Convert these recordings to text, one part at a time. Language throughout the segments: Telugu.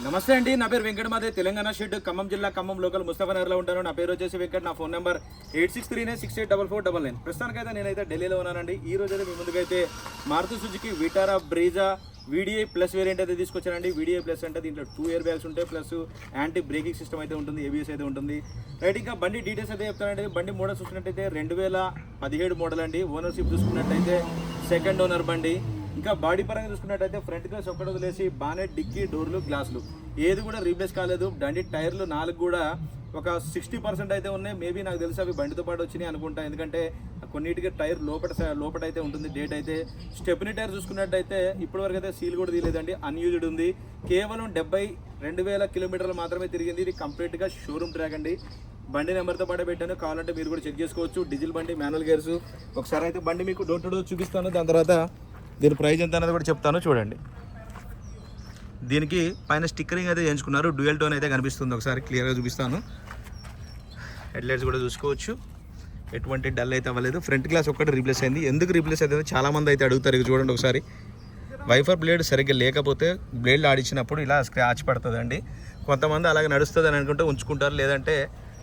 నమస్తే అండి నా పేరు వెంకటమాదే తెలంగాణ షెడ్ ఖమ్మం జిల్లా ఖమ్మం లోకల్ ముస్తఫానగర్లో ఉంటాను. నా పేరు వచ్చేసి వెంకట నా phone number eight six three nine six eight double four double nine. ప్రస్తుతానికైతే నేనైతే ఢిల్లీలో ఉన్నానండి. ఈ రోజు అయితే మీ ముందుకైతే Maruti Suzuki Vitara Brezza VDI plus variant అయితే తీసుకొచ్చానండి. వీడిఐ ప్లస్ అంటే దీంట్లో టూ ఇయర్ బ్యాగ్స్ ఉంటాయి ప్లస్ యాంటీ బ్రేకింగ్ సిస్టమ్ అయితే ఉంటుంది ఏబిఎస్ అయితే ఉంటుంది. రైట్ ఇంకా బండి డీటెయిల్స్ అయితే చెప్తానండి. బండి మోడల్ చూసుకున్నట్టయితే రెండు వేల పదిహేడు మోడల్ అండి. ఓనర్షిప్ చూసుకున్నట్టయితే సెకండ్ ఓనర్ బండి. ఇంకా బాడీ పరంగా చూసుకున్నట్టయితే ఫ్రంట్ గ్లాస్ ఒక్కడ వదిలేసి బానెట్ డిక్కీ డోర్లు గ్లాసులు. ఏది కూడా రీప్లేస్ కాలేదు. బండి టైర్లు నాలుగు కూడా ఒక సిక్స్టీ పర్సెంట్ అయితే ఉన్నాయి. మేబీ నాకు తెలిసి అవి బండితో పాటు వచ్చినాయి అనుకుంటా. ఎందుకంటే కొన్నిటికి టైర్ లోపల లోపట లోపల అయితే ఉంటుంది. డేట్ అయితే స్టెప్ని టైర్ చూసుకున్నట్టయితే ఇప్పటివరకు అయితే సీల్ కూడా తీయలేదండి. అన్యూజ్డ్ ఉంది. కేవలం డెబ్బై రెండు వేల కిలోమీటర్లు మాత్రమే తిరిగింది. ఇది కంప్లీట్గా షోరూమ్ ట్రాక్ అండి. బండి నెంబర్తో పాటు పెట్టాను. కావాలంటే మీరు కూడా చెక్ చేసుకోవచ్చు. డీజిల్ బండి మాన్యువల్ గేర్స్. ఒకసారి అయితే బండి మీకు డోర్ టు డోర్ చూపిస్తాను. దాని తర్వాత దీని ప్రైజ్ ఎంత అనేది కూడా చెప్తాను చూడండి. దీనికి పైన స్టిక్కరింగ్ అయితే చేయించుకున్నారు. డ్యూయల్ టోన్ అయితే కనిపిస్తుంది. ఒకసారి క్లియర్గా చూపిస్తాను. హెడ్లైట్స్ కూడా చూసుకోవచ్చు. ఎటువంటి డల్ అయితే అవ్వలేదు. ఫ్రంట్ గ్లాస్ ఒక్కటి రీప్లేస్ అయింది. ఎందుకు రీప్లేస్ అయితే చాలామంది అయితే అడుగుతారు. ఇది చూడండి ఒకసారి. వైఫర్ బ్లేడ్ సరిగ్గా లేకపోతే బ్లేడ్లు ఆడించినప్పుడు ఇలా స్క్రాచ్ పడుతుందండి. కొంతమంది అలాగే నడుస్తుంది అని అనుకుంటే ఉంచుకుంటారు. లేదంటే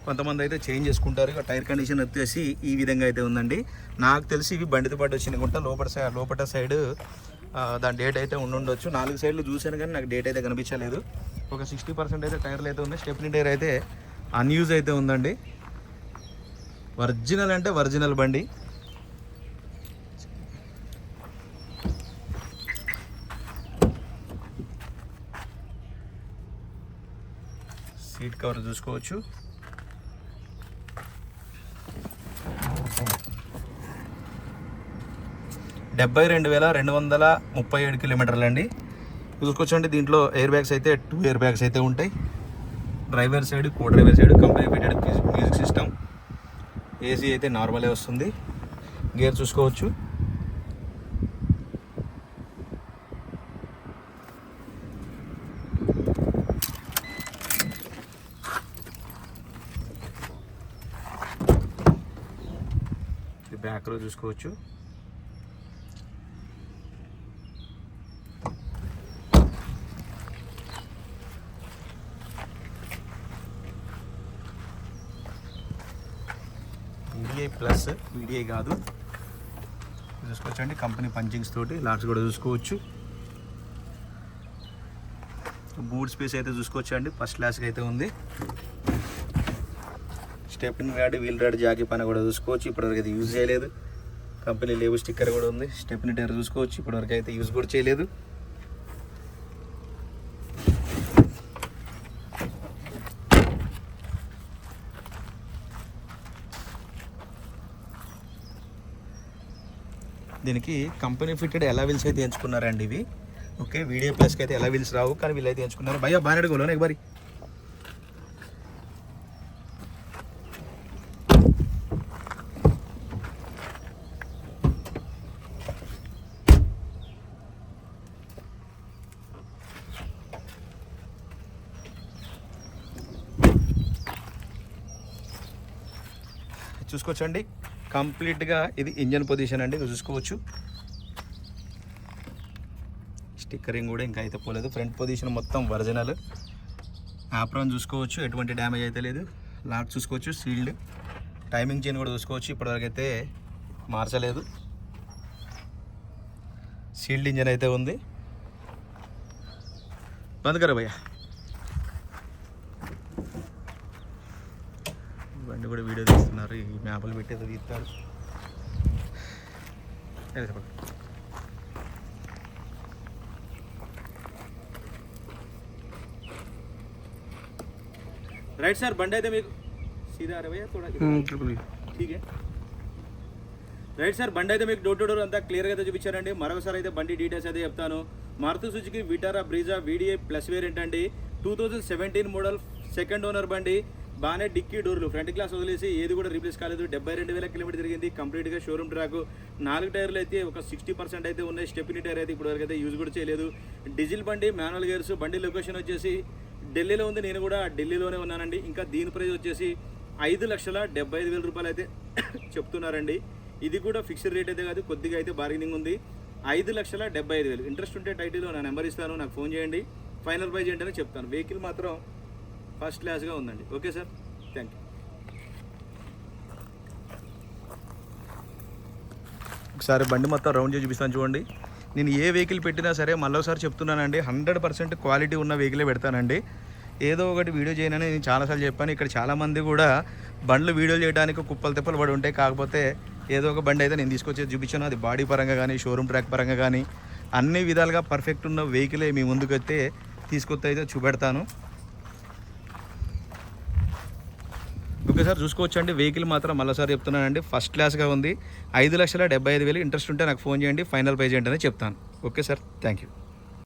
కొంతమంది అయితే చేంజ్ చేసుకుంటారు. ఇక టైర్ కండిషన్ వచ్చేసి ఈ విధంగా అయితే ఉందండి. నాకు తెలిసి ఇవి బండితో పాటు వచ్చిన గుంట లోపల సైడ్ లోపల సైడ్ దాని డేట్ అయితే ఉండుండొచ్చు నాలుగు సైడ్లు చూశాను కానీ నాకు డేట్ అయితే కనిపించలేదు. ఒక సిక్స్టీ పర్సెంట్ అయితే టైర్లు అయితే ఉన్నాయి. స్టెప్నీ టైర్ అయితే అన్యూజ్ అయితే ఉందండి. ఒరిజినల్ అంటే ఒరిజినల్ బండి. సీట్ కవర్ చూసుకోవచ్చు. డెబ్బై రెండు వేల రెండు వందల ముప్పై ఏడు కిలోమీటర్లు అండి చూసుకోవచ్చండి దీంట్లో ఎయిర్ బ్యాగ్స్ అయితే టూ ఎయిర్ బ్యాగ్స్ అయితే ఉంటాయి. Driver side co driver side company fitted music system AC అయితే నార్మలే వస్తుంది. గేర్ చూసుకోవచ్చు. బ్యాక్లో చూసుకోవచ్చు వీడిఐ ప్లస్ వీడియో కాదు. చూసుకోవచ్చండి. కంపెనీ పంచింగ్స్ తోటి లాట్స్ కూడా చూసుకోవచ్చు. బూట్ స్పేస్ అయితే చూసుకోవచ్చు అండి ఫస్ట్ క్లాస్కి అయితే ఉంది. స్టెప్ని ర్యాడ్ వీల్ రాడ్ జాకీ పైన కూడా చూసుకోవచ్చు. ఇప్పటివరకు అయితే యూజ్ చేయలేదు. కంపెనీ లేబు స్టిక్కర్ కూడా ఉంది. స్టెప్ని టైర్ చూసుకోవచ్చు. ఇప్పటివరకు అయితే యూజ్ కూడా చేయలేదు. దీనికి కంపెనీ ఫిట్టెడ్ ఎలా వీల్స్ అయితే ఎంచుకున్నారండి ఇవి? ఓకే వీడియో ప్లస్కి అయితే ఎలా వీల్స్ రావు కానీ వీళ్ళు అయితే ఎంచుకున్నారు. భయ్యా బాగా అడుగులో నాకు మరి చూసుకోవచ్చండి. కంప్లీట్గా ఇది ఇంజన్ పొజిషన్ అండి చూసుకోవచ్చు. స్టిక్కరింగ్ కూడా ఇంకా అయితే పోలేదు. ఫ్రంట్ పొజిషన్ మొత్తం ఒరిజినల్. ఆప్రాన్ చూసుకోవచ్చు ఎటువంటి డ్యామేజ్ అయితే లేదు. లాక్ చూసుకోవచ్చు సీల్డ్. టైమింగ్ చైన్ కూడా చూసుకోవచ్చు. ఇప్పటివరకు అయితే మార్చలేదు. సీల్డ్ ఇంజన్ అయితే ఉంది. బంద్ కరా భయ్యా. నుండి కూడా వీడియో తీస్తున్నారు. ఈ మ్యాప్లు పెట్టేది తీస్తారు చెప్పండి రైట్ సార్ బండి అయితే మీకు సీదా అరవై ఠీక్. రైట్ సార్ బండి అయితే మీకు డోర్ టు డోర్ అంతా క్లియర్గా అయితే చూపించారండి. మరొకసారి అయితే బండి డీటెయిల్స్ అయితే చెప్తాను. Maruti Suzuki Vitara Brezza VDI plus variant అండి. Two seventeen model second owner బండి. బాగానే డిక్కీ డోర్లు. ఫ్రంట్ గ్లాస్ వదిలేసి ఏది కూడా రీప్లేస్ కాలేదు. డెబ్బై రెండు వేల కిలోమీటర్ తిరిగింది కంప్లీట్గా షోరూమ్ ట్రాక్ నాలుగు టైర్లు అయితే ఒక సిక్స్టీ పర్సెంట్ అయితే ఉన్నాయి. స్టెప్ని టైర్ అయితే ఇప్పటివరకు అయితే యూజ్ కూడా చేయలేదు. డీజిల్ బండి మాన్యువల్ గేర్స్ బండి లొకేషన్ వచ్చేసి ఢిల్లీలో ఉంది. నేను కూడా ఢిల్లీలోనే ఉన్నానండి. ఇంకా దీని ప్రైస్ వచ్చేసి ఐదు లక్షల డెబ్బై ఐదు వేల రూపాయలు అయితే చెప్తున్నారండి. ఇది కూడా ఫిక్స్డ్ రేట్ అయితే కాదు. కొద్దిగా అయితే బార్గెనింగ్ ఉంది. ఐదు లక్షల డెబ్బై ఐదు వేలు. ఇంట్రెస్ట్ ఉంటే టైటిల్లో నా నెంబర్ ఇస్తాను. నాకు ఫోన్ చేయండి. ఫైనల్ ప్రైజ్ ఏంటనే చెప్తాను. వెహికల్ మాత్రం ఫస్ట్ క్లాస్గా ఉందండి. Okay sir? థ్యాంక్ యూ ఒకసారి బండి మొత్తం రౌండ్ చేసి చూపిస్తాను చూడండి. నేను ఏ వెహికల్ పెట్టినా సరే మళ్ళీసారి చెప్తున్నానండి. హండ్రెడ్ పర్సెంట్ క్వాలిటీ ఉన్న వెహికలే పెడతానండి. ఏదో ఒకటి వీడియో చేయనని నేను చాలాసార్లు చెప్పాను. ఇక్కడ చాలామంది కూడా బండ్లు వీడియోలు చేయడానికి కుప్పలు తిప్పలు పడి ఉంటాయి. కాకపోతే ఏదో ఒక బండి అయితే నేను తీసుకొచ్చి చూపించాను. అది బాడీ పరంగా కానీ షోరూమ్ ట్రాక్ పరంగా కానీ అన్ని విధాలుగా పర్ఫెక్ట్ ఉన్న వెహికలే మీ ముందుకు అయితే తీసుకొస్తే అయితే చూపెడతాను. ఓకే సార్ చూసుకోవచ్చండి. వెహికల్ మాత్రం మళ్ళీసారి చెప్తున్నానండి. ఫస్ట్ క్లాస్గా ఉంది. ఐదు లక్షల డెబ్బై ఐదు వేలు ఇంట్రెస్ట్ ఉంటే నాకు ఫోన్ చేయండి. ఫైనల్ ప్రైజ్ ఏంటనే చెప్తాను. Okay sir. Thank you